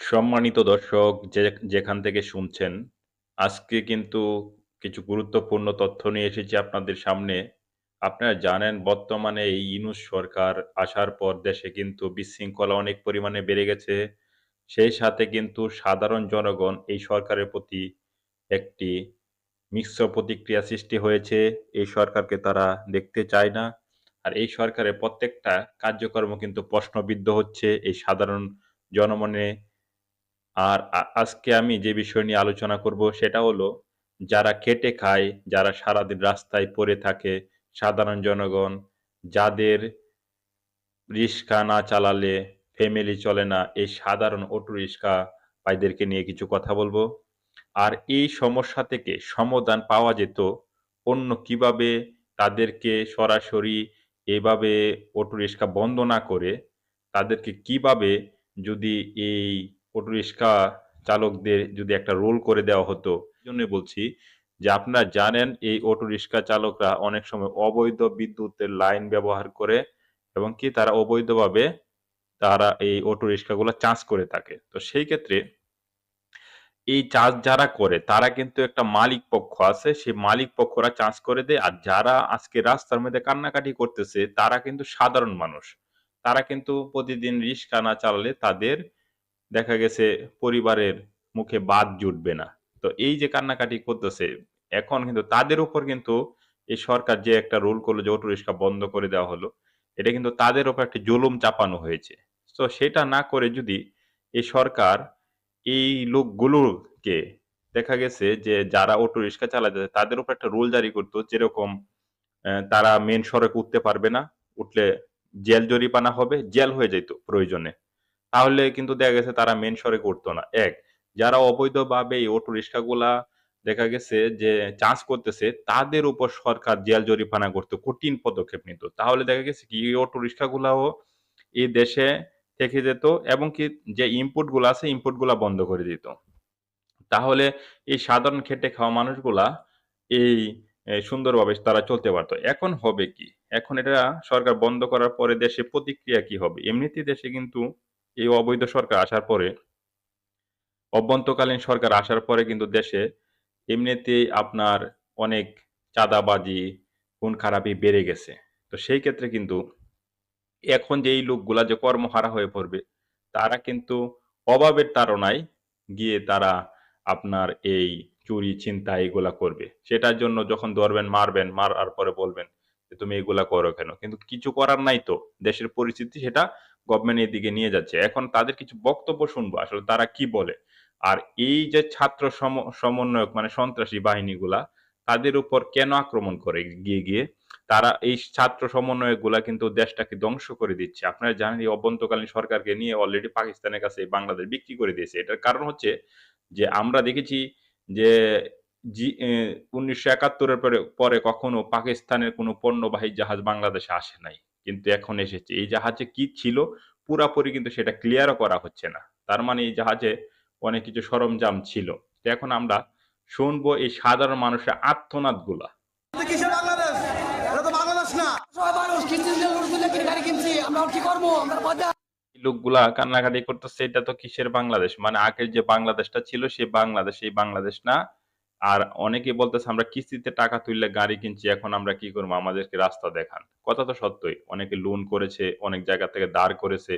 সম্মানিত দর্শক যে যেখান থেকে শুনছেন, আজকে কিন্তু কিছু গুরুত্বপূর্ণ তথ্য নিয়ে এসেছি আপনাদের সামনে। আপনারা জানেন বর্তমানে এই ইনুস সরকার আসার পর দেশে কিন্তু বিশৃঙ্খলা অনেক পরিমাণে বেড়ে গেছে। সেই সাথে কিন্তু সাধারণ জনগণ এই সরকারের প্রতি একটি মিশ্র প্রতিক্রিয়া সৃষ্টি হয়েছে। এই সরকারকে তারা দেখতে চায় না। আর এই সরকারের প্রত্যেকটা কার্যকর্ম কিন্তু প্রশ্নবিদ্ধ হচ্ছে এই সাধারণ জনমনে। আর আজকে আমি যে বিষয় নিয়ে আলোচনা করব সেটা হলো যারা খেটে খায়, যারা সারাদিন রাস্তায় পড়ে থাকে, সাধারণ জনগণ, যাদের রিক্সা না চালালে ফ্যামিলি চলে না, এই সাধারণ অটো রিক্সা ভাইদেরকে নিয়ে কিছু কথা বলব। আর এই সমস্যা থেকে সমাধান পাওয়া যেত অন্য কীভাবে তাদেরকে সরাসরি এভাবে অটো রিক্সা বন্ধ না করে তাদেরকে কীভাবে যদি এই অটো রিক্সা চালকদের যদি একটা রোল করে দেওয়া হতো, এজন্যই বলছি যে আপনারা জানেন এই অটো রিক্সা চালকরা অনেক সময় অবৈধ বিদ্যুতের লাইন ব্যবহার করে এবং কি তারা অবৈধভাবে তারা এই অটো রিক্সাগুলা চার্জ করে থাকে। তো সেই ক্ষেত্রে এই চার্জ যারা করে তারা কিন্তু একটা মালিক পক্ষ আছে, সেই মালিক পক্ষরা চার্জ করে দেয়। আর যারা আজকে রাস্তার মধ্যে কান্নাকাটি করতেছে তারা কিন্তু সাধারণ মানুষ। তারা কিন্তু প্রতিদিন রিক্সা না চালালে তাদের দেখা গেছে পরিবারের মুখে বাদ জুটবে না। তো এই যে কান্নাকাটি করতেছে, এখন কিন্তু তাদের উপর কিন্তু এই সরকার যে একটা রুল করল যে অটো রিক্সা বন্ধ করে দেওয়া হলো, এটা কিন্তু তাদের উপর একটা জুলুম চাপানো হয়েছে। তো সেটা না করে যদি এই সরকার এই লোকগুলোকে দেখা গেছে যে যারা অটো রিক্সা চালাতে তাদের উপর একটা রুল জারি করতো যেরকম তারা মেন সড়কে উঠতে পারবে না। উঠলে জেল জরিমানা হবে, জেল হয়ে যাইত প্রয়োজনে। তাহলে কিন্তু দেখা গেছে তারা মেন সড়কে করতো না। এক যারা অবৈধভাবে এই অটো রিক্সাগুলা দেখা গেছে যে চার্জ করতেছে তাদের উপর সরকার জেল জরিমানা করত, কঠিন পদক্ষেপ নিত। তাহলে দেখা গেছে কি এই অটো রিক্সাগুলাও এই দেশে থেকে যেত এবং কি যে ইম্পোর্টগুলা আছে ইম্পোর্টগুলা বন্ধ করে দিত। তাহলে এই সাধারণ খেটে খাওয়া মানুষগুলা এই সুন্দরভাবে তারা চলতে পারতো এখন হবে কি? এখন এটা সরকার বন্ধ করার পরে দেশে প্রতিক্রিয়া কি হবে? এমনিতে দেশে কিন্তু এই অবৈধ সরকার আসার পরে অভ্যন্তকালীন সরকার আসার পরে কিন্তু দেশে এমনিতেই আপনার অনেক চাঁদাবাজি, খুন-খারাপি বেড়ে গেছে। তো সেই ক্ষেত্রে কিন্তু এখন যে এই লোকগুলা যে কর্মহারা হয়ে পড়বে, তারা কিন্তু অভাবের তাড়নায় গিয়ে তারা আপনার এই চুরি, ছিনতাই এগুলা করবে। সেটার জন্য যখন ধরবেন, মারবেন, মারার পরে বলবেন "তুমি এগুলা করো কেন?" কিন্তু কিছু করার নাই তো। দেশের পরিস্থিতি সেটা গভর্নমেন্ট এদিকে নিয়ে যাচ্ছে। এখন তাদের কিছু বক্তব্য শুনব আসলে তারা কি বলে। আর এই যে ছাত্র সম সমন্বয়ক মানে সন্ত্রাসী বাহিনীগুলা, তাদের উপর কেন আক্রমণ করে গিয়ে, গিয়ে? তারা এই ছাত্র সমন্বয়কগুলা কিন্তু দেশটাকে ধ্বংস করে দিচ্ছে। আপনারা জানেন এই অভ্যন্তকালীন সরকারকে নিয়ে অলরেডি পাকিস্তানের কাছে বাংলাদেশ বিক্রি করে দিয়েছে। এটার কারণ হচ্ছে যে আমরা দেখেছি যে জি এ ১৯৭১ এর পরে পরে কখনো পাকিস্তানের কোনো পণ্যবাহী জাহাজ বাংলাদেশে আসে নাই। কিন্তু এখন এসেছে। এই জাহাজে কি ছিল পুরাপুরি কিন্তু সেটা ক্লিয়ারও করা হচ্ছে না। তার মানে এই জাহাজে অনেক কিছু সরঞ্জাম ছিল। তো এখন আমরা শুনব এই সাধারণ মানুষের আর্তনাদগুলা। এটা কিসের বাংলাদেশ এটা তো বাংলাদেশ না সবাই মানুষ কিনছি যে লুট করলে কিনে গাড়ি কিনছি আমরা কি করব আমরা পয়সা এই লোকগুলা কান্নাকাটি করতেছে এটা তো কিসের বাংলাদেশ? মানে আগের যে বাংলাদেশটা ছিল সে বাংলাদেশ, এই বাংলাদেশ না। আর অনেকেই বলতেছে আমরা কিস্তিতে টাকা তুললে গাড়ি কিনছি এখন আমরা কি করব? আমাদেরকে রাস্তা দেখান। কথা তো সত্যই। অনেকে লোন করেছে, অনেক জায়গা থেকে দাঁড় করেছে।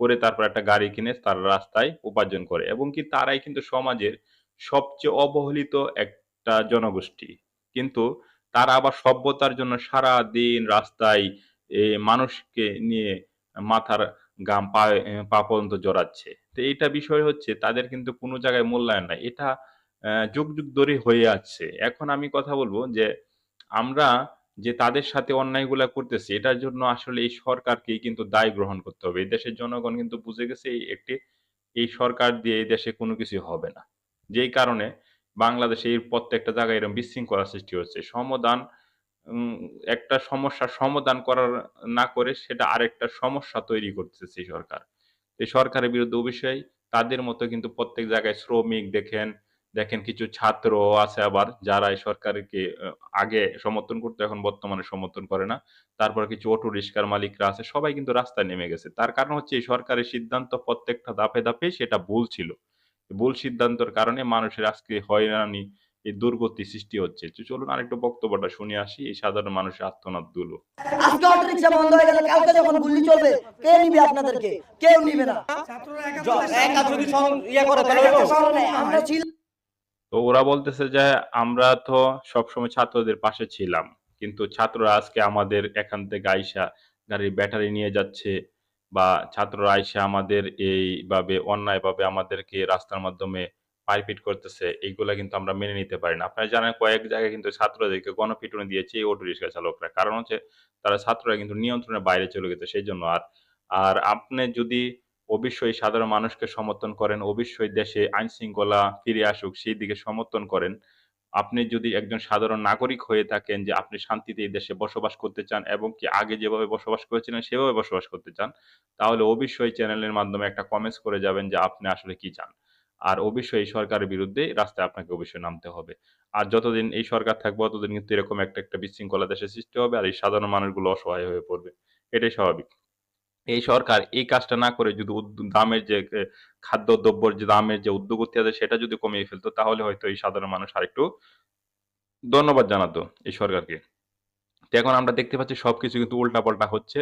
করে তারপর একটা গাড়ি কিনে তারা রাস্তায় উপার্জন করে এবং কি তারাই কিন্তু সমাজের সবচেয়ে অবহেলিত একটা জনগোষ্ঠী। কিন্তু তারা আবার সভ্যতার জন্য সারাদিন রাস্তায় এ মানুষকে নিয়ে মাথার গাম পা পর্যন্ত জড়াচ্ছে। তো এইটা বিষয় হচ্ছে তাদের কিন্তু কোনো জায়গায় মূল্যায়ন নাই। এটা যুগ, যুগ ধরে হয়ে আসছে। এখন আমি কথা বলব যে আমরা যে তাদের সাথে অন্যায়গুলা করতেছি এটার জন্য আসলে এই সরকারকেই কিন্তু দায় গ্রহণ করতে হবে। এই দেশের জনগণ কিন্তু বুঝে গেছে এই একটি এই সরকার দিয়ে এই দেশে কোনো কিছু হবে না। যেই কারণে বাংলাদেশে এই প্রত্যেকটা জায়গায় এরকম বিশৃঙ্খলা সৃষ্টি হচ্ছে। সমাধান একটা সমস্যার সমাধান করার না করে সেটা আরেকটা সমস্যা তৈরি করতেছে সরকার। এই সরকারের বিরুদ্ধে অবশ্যই তাদের মতো কিন্তু প্রত্যেক জায়গায় শ্রমিক দেখেন, দেখেন কিছু ছাত্রও আছে আবার যারা এই সরকারকে আগে সমর্থন করতো এখন বর্তমানে সমর্থন করে না। তারপর কিছু অটো রিস্কার মালিকরা আছে সবাই কিন্তু রাস্তায় নেমে গেছে। তার কারণ হচ্ছে এই সরকারের সিদ্ধান্ত প্রত্যেকটা ধাপে, ধাপে সেটা ভুল ছিল। ভুল সিদ্ধান্তের কারণে মানুষের আজকে হয়রানি, এই দুর্গতি সৃষ্টি হচ্ছে। তো চলুন আরেকটু বক্তব্যটা শুনে আসি এই সাধারণ মানুষের আর্তনাদগুলো। আজকে অটো রিক্সা বন্ধ হয়ে গেলে কালকে যখন গুল্লি চলবে কে নিবে আপনাদেরকে কেউ নিবে না য- একা যদি ইয়ে করে তাহলে আমরা ছিল তো ওরা বলতেছে যে, আমরা তো সবসময় ছাত্রদের পাশে ছিলাম। কিন্তু ছাত্ররা আজকে আমাদের এখান থেকে আইসা গাড়ির ব্যাটারি নিয়ে যাচ্ছে বা ছাত্ররা আইসা আমাদের এইভাবে, অন্যায়ভাবে আমাদেরকে রাস্তার মাধ্যমে মারপিট করতেছে। এইগুলা কিন্তু আমরা মেনে নিতে পারি না। আপনারা জানেন কয়েক জায়গায় কিন্তু ছাত্রদেরকে গণপিটুনি দিয়েছে এই অটো রিক্সা চালকরা। কারণ হচ্ছে তারা ছাত্ররা কিন্তু নিয়ন্ত্রণের বাইরে চলে গেছে সেই জন্য আর আর আপনি যদি অবশ্যই সাধারণ মানুষকে সমর্থন করেন, অবশ্যই দেশে আইনশৃঙ্খলা ফিরে আসুক সেই দিকে সমর্থন করেন। আপনি যদি একজন সাধারণ নাগরিক হয়ে থাকেন যে আপনি শান্তিতে এই দেশে বসবাস করতে চান এবং কি আগে যেভাবে বসবাস করেছিলেন সেভাবে বসবাস করতে চান, তাহলে অবশ্যই চ্যানেলের মাধ্যমে একটা কমেন্টস করে যাবেন যে আপনি আসলে কি চান। আর অবশ্যই এই সরকারের বিরুদ্ধে রাস্তায় আপনাকে অবশ্যই নামতে হবে। আর যতদিন এই সরকার থাকবে ততদিন কিন্তু এরকম একটা, একটা বিশৃঙ্খলা দেশে সৃষ্টি হবে আর এই সাধারণ মানুষগুলো অসহায় হয়ে পড়বে। এটাই স্বাভাবিক। এই সরকার এই কাজটা না করে যদি দামের যে, এ, খাদ্যদ্রব্যের যে দামের যে ঊর্ধ্বগতি আছে সেটা যদি কমিয়ে ফেলতো, তাহলে হয়তো এই সাধারণ মানুষ আরেকটু ধন্যবাদ জানাতো এই সরকারকে। তো এখন আমরা দেখতে পাচ্ছি সবকিছু কিন্তু উল্টাপাল্টা হচ্ছে।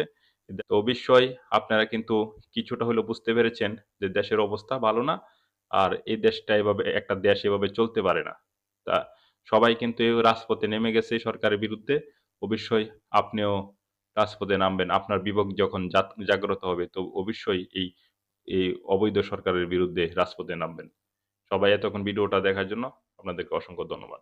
তো অবশ্যই আপনারা কিন্তু কিছুটা হলেও বুঝতে পেরেছেন যে দেশের অবস্থা ভালো না। আর এই দেশটা এভাবে, একটা দেশ এভাবে চলতে পারে না। তা সবাই কিন্তু রাজপথে নেমে গেছে সরকারের বিরুদ্ধে। অবশ্যই আপনিও রাজপথে নামবেন। আপনার বিবেক যখন জাগ্রত হবে তো অবশ্যই এই, এই অবৈধ সরকারের বিরুদ্ধে রাজপথে নামবেন। সবাই এতক্ষণ ভিডিওটা দেখার জন্য আপনাদেরকে অসংখ্য ধন্যবাদ।